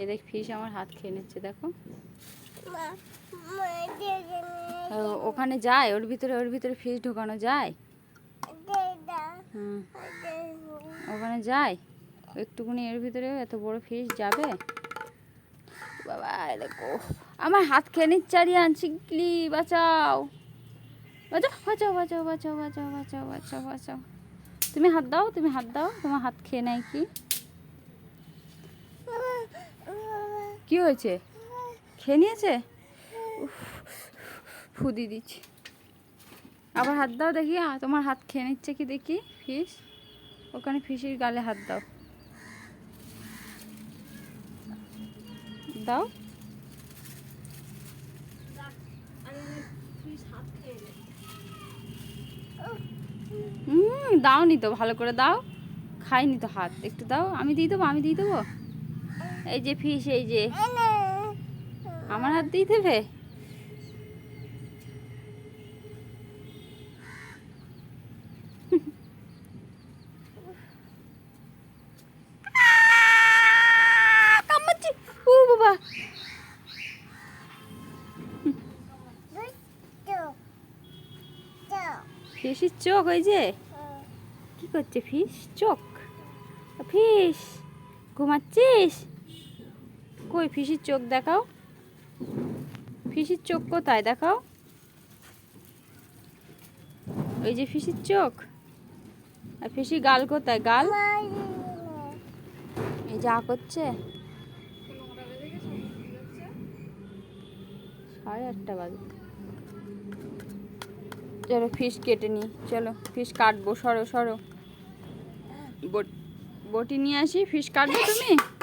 এ দেখ ফিশ আমার হাত খেয়ে নিচ্ছে দেখো। ওখানে যায় ওর ভিতরে ওর ভিতরে ফিশ ঢোকানো যায়? ওখানে যায়? একটুকুনি এর ভিতরে এত বড় ফিশ যাবে? বাবা দেখো। আমার হাত খেয়ে নিচ্ছে আরিয়ান শিগগিরি বাঁচাও। বাঁচাও বাঁচাও বাঁচাও বাঁচাও বাঁচাও বাঁচাও বাঁচাও বাঁচাও। তুমি হাত দাও তুমি হাত দাও তোমার হাত খেয়ে নেয় কি? কি হয়েছে? খেয়ে নিয়েছে? ফুদি দিচ্ছি আবার হাত দাও দেখি তোমার হাত খেয়ে নিচ্ছে কি দেখি ফিশ ওখানে ফিশের গালে হাত দাও। দাও। দাও নি তো, ভালো করে দাও। খাইনি তো হাত, একটু দাও, আমি দিয়ে দেবো, আমি দিয়ে দেবো? এই যে ফিশ এই যে। আমার হাত দিয়ে দেবে ফিসের চোখ ওই যে। কি করছে ফিস চোখ। ফিস ঘুমাচ্ছিস? কই, ফিসির চোখ দেখাও। ফিসির চোখ কোথায় দেখাও? ওই যে ফিসির চোখ? আর ফিসির গাল কোথায়? গাল? এই যা করছে সাড়ে আটটা বাজে। চলো ফিশ কেটে নিই। চলো ফিশ কাটবো। সরো সরো। বট- নিয়ে আসি? ফিশ কাটবে তুমি?